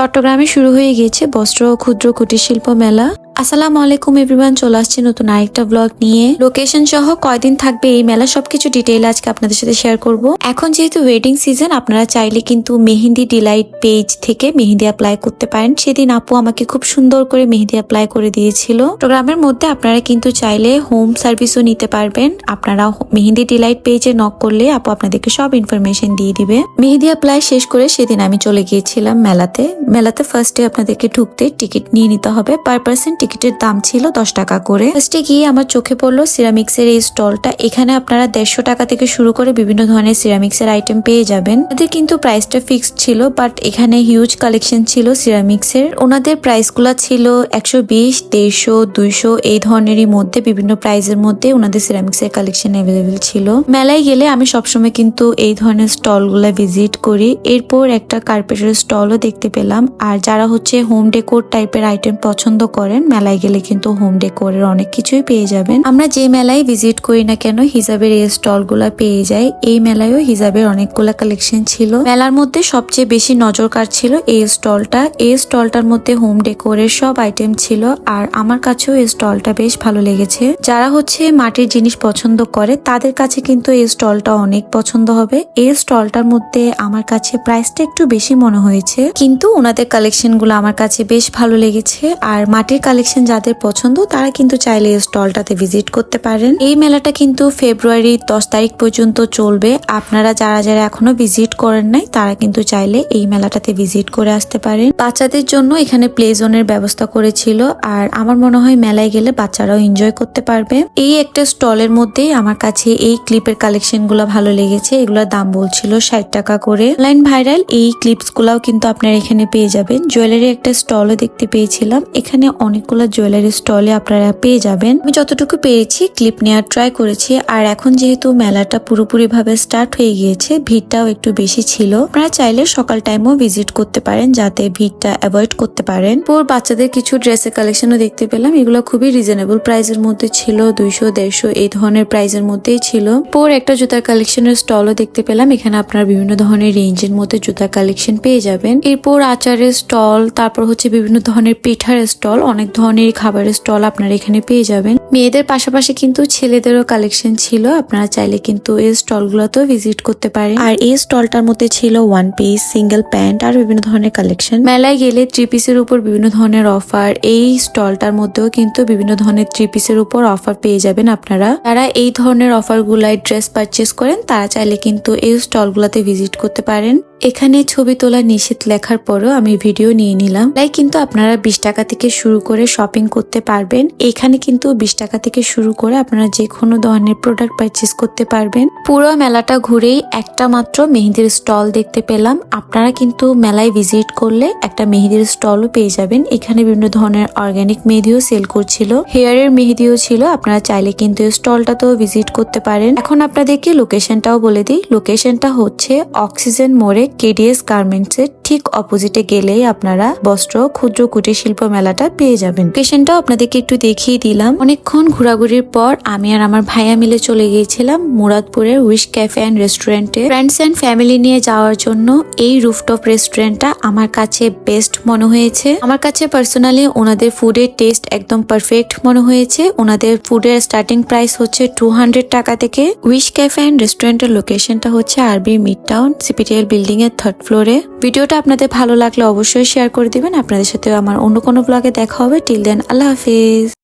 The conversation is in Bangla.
চট্টগ্রামে শুরু হয়ে গিয়েছে বস্ত্র ও ক্ষুদ্র কুটির শিল্প মেলা। আসসালামু আলাইকুম এভরিওয়ান, চলে আসছে নতুন আরেকটা ব্লগ নিয়ে। লোকেশন সহ কয়দিন থাকবে এই মেলা সবকিছু ডিটেইল আজকে আপনাদের সাথে শেয়ার করব। এখন যেহেতু ওয়েডিং সিজন আপনারা চাইলে কিন্তু মেহেন্দি ডিলাইট পেজ থেকে মেহেন্দি অ্যাপ্লাই করতে পারেন। সেদিন আপু আমাকে খুব সুন্দর করে মেহেন্দি অ্যাপ্লাই করে দিয়েছিল। প্রোগ্রামের মধ্যে আপনারা কিন্তু চাইলে হোম সার্ভিসও নিতে পারবেন। আপনারা মেহেন্দি ডিলাইট পেজে নক করলে আপু আপনাদেরকে সব ইনফরমেশন দিয়ে দিবে। মেহেন্দি অ্যাপ্লাই শেষ করে সেদিন আমি চলে গিয়েছিলাম মেলাতে। মেলাতে ফার্স্টে আপনাদেরকে ঢুকতে টিকিট নিয়ে নিতে হবে। পার পার্সন টিকিটের দাম ছিল দশ টাকা করে। ফার্স্টে গিয়ে আমার চোখে পড়ল সিরামিক্স এর এই স্টলটা। এখানে আপনারা দেড়শো টাকা থেকে শুরু করে বিভিন্ন ধরনের সিরামিক্স এর আইটেম পেয়ে যাবেন। ওদের কিন্তু প্রাইসটা ফিক্সড ছিল বাট এখানে হিউজ কালেকশন ছিল সিরামিক্স এর ওনাদের প্রাইসগুলা ছিল একশো বিশ, দেড়শো, দুইশো, এই ধরনেরই মধ্যে, বিভিন্ন প্রাইজের মধ্যে ওনাদের সিরামিক্স এর কালেকশন অ্যাভেলেবেল ছিল। মেলায় গেলে আমি সবসময় কিন্তু এই ধরনের স্টলগুলা ভিজিট করি। এরপর একটা কার্পেটের স্টলও দেখতে পেলাম। আর যারা হচ্ছে হোম ডেকোর টাইপের আইটেম পছন্দ করেন মেলায় গেলে কিন্তু হোম ডেকোরের অনেক কিছুই পেয়ে যাবেন। আমরা যে মেলায় ভিজিট করি না কেন হিসাবের এই স্টলগুলা পেয়ে যাই। এই মেলায়ও হিসাবের অনেকগুলা কালেকশন ছিল। মেলার মধ্যে সবচেয়ে বেশি নজর কাড়ছিল এই স্টলটা এই স্টলটার মধ্যে হোম ডেকোরের সব আইটেম ছিল আর আমার কাছেও এই স্টলটা বেশ ভালো লেগেছে। যারা হচ্ছে মাটির জিনিস পছন্দ করে, তাদের কাছে কিন্তু এই স্টলটা অনেক পছন্দ হবে। এই স্টলটার মধ্যে আমার কাছে প্রাইসটা একটু বেশি মনে হয়েছে। কিন্তু ওনাদের কালেকশনগুলো আমার কাছে বেশ ভালো লেগেছে। আর মাটির কালেকশন যাদের পছন্দ, তারা কিন্তু চাইলে স্টলটাতে ভিজিট করতে পারেন। এই মেলাটা কিন্তু ফেব্রুয়ারি দশ তারিখ পর্যন্ত চলবে। আপনারা যারা যারা এখনও ভিজিট করেন নাই, তারা কিন্তু চাইলে এই মেলাটাতে ভিজিট করে আসতে পারেন বাচ্চাদের জন্য এখানে প্লে জোনের ব্যবস্থা করেছিল আর আমার মনে হয় মেলায় গেলে বাচ্চারাও এনজয় করতে পারবে। এই একটা স্টলের মধ্যেই আমার কাছে এই ক্লিপের কালেকশনগুলো ভালো লেগেছে, এগুলোর দাম বলছিল ষাট টাকা করে। লাইন ভাইরাল এই ক্লিপস গুলাও কিন্তু আপনারা এখানে পেয়ে যাবেন। জুয়েলারি একটা স্টলও দেখতে পেয়েছিলাম, এখানে অনেকগুলো জুয়েলারি স্টলে আপনারা পেয়ে যাবেন। আমি যতটুকু পেরেছি ক্লিপ নেওয়ার ট্রাই করেছি, আর এখন যেহেতু মেলাটা পুরোপুরি ভাবে স্টার্ট হয়ে গিয়েছে, ভিড়টাও একটু বেশি ছিল, আপনারা চাইলে সকাল টাইমও ভিজিট করতে পারেন যাতে ভিড়টা অ্যাভয়েড করতে পারেন। পর বাচ্চাদের কিছু ড্রেসের কালেকশনও দেখতে পেলাম, এগুলো খুবই রিজনেবল প্রাইসের মধ্যে ছিল, দুইশো, দেড়শো, এই ধরনের প্রাইসের মধ্যেই ছিল। পর একটা জুতার কালেকশনের স্টলও দেখতে পেলাম, এখানে আপনার বিভিন্ন ধরনের রেঞ্জের মধ্যে জুতার কালেকশন পেয়ে যাবেন। এরপর আচারের স্টল তারপর হচ্ছে বিভিন্ন ধরনের পিঠার স্টল অনেক ধরনের খাবারের স্টল আপনারা এখানে পেয়ে যাবেন। মেয়েদের পাশাপাশি কিন্তু ছেলেদেরও কালেকশন ছিল, আপনারা চাইলে কিন্তু এই স্টলগুলোতেও ভিজিট করতে পারেন। আর এই স্টলটার মধ্যে ছিল ওয়ান পিস সিঙ্গেল প্যান্ট আর বিভিন্ন ধরনের কালেকশন মেলায় গেলে থ্রি পিসের উপর বিভিন্ন ধরনের অফার এই স্টলটার মধ্যেও কিন্তু বিভিন্ন ধরনের থ্রি পিসের উপর অফার পেয়ে যাবেন আপনারা। যারা এই ধরনের অফার গুলায় ড্রেস পারচেস করেন, তারা চাইলে কিন্তু এই স্টলগুলোতে ভিজিট করতে পারেন। এখানে ছবি তোলা নিষেধ লেখার পরও আমি ভিডিও নিয়ে নিলাম। তাই কিন্তু আপনারা বিশ টাকা থেকে শুরু করে শপিং করতে পারবেন। এখানে কিন্তু বিশ টাকা থেকে শুরু করে আপনারা যে কোনো ধরনের প্রোডাক্ট পারচেস করতে পারবেন। পুরো মেলাটা ঘুরেই একটা মাত্র মেহেদির স্টল দেখতে পেলাম। আপনারা কিন্তু মেলায় ভিজিট করলে একটা মেহেদির স্টলও পেয়ে যাবেন। এখানে বিভিন্ন ধরনের অর্গানিক মেহেদিও সেল করছিল। হেয়ারের মেহেদিও ছিল। আপনারা চাইলে কিন্তু স্টলটাতেও ভিজিট করতে পারেন। এখন আপনাদেরকে লোকেশনটাও বলে দিই। লোকেশনটা হচ্ছে অক্সিজেন মোড়ে কেডিএস গার্মেন্টস এর ঠিক অপোজিটে গেলেই আপনারা বস্ত্র, ক্ষুদ্র কুটির শিল্প মেলাটা পেয়ে যাবেন। লোকেশনটাও আপনাদেরকে একটু দেখিয়ে দিলাম। অনেকক্ষণ ঘোরাঘুরির পর আমি আর আমার ভাইয়া মিলে চলে গিয়েছিলাম মুরাদপুরের উইশ ক্যাফে অ্যান্ড রেস্টুরেন্টে ফ্রেন্ডস অ্যান্ড ফ্যামিলি নিয়ে যাওয়ার জন্য এই রুফটপ রেস্টুরেন্টটা আমার কাছে বেস্ট মনে হয়েছে। আমার কাছে পার্সোনালি ওনাদের ফুডের টেস্ট একদম পারফেক্ট মনে হয়েছে। ওনাদের ফুডের স্টার্টিং প্রাইস হচ্ছে টু টাকা থেকে। উইশ ক্যাফে অ্যান্ড রেস্টুরেন্টের লোকেশনটা হচ্ছে RB mid town CPTL building এর থার্ড ফ্লোরে ভিডিওটা আপনাদের ভালো লাগলে অবশ্যই শেয়ার করে দিবেন। আপনাদের সাথে আমার অন্য কোনো ব্লগে দেখা হবে। টিল দেন আল্লাহ হাফিজ।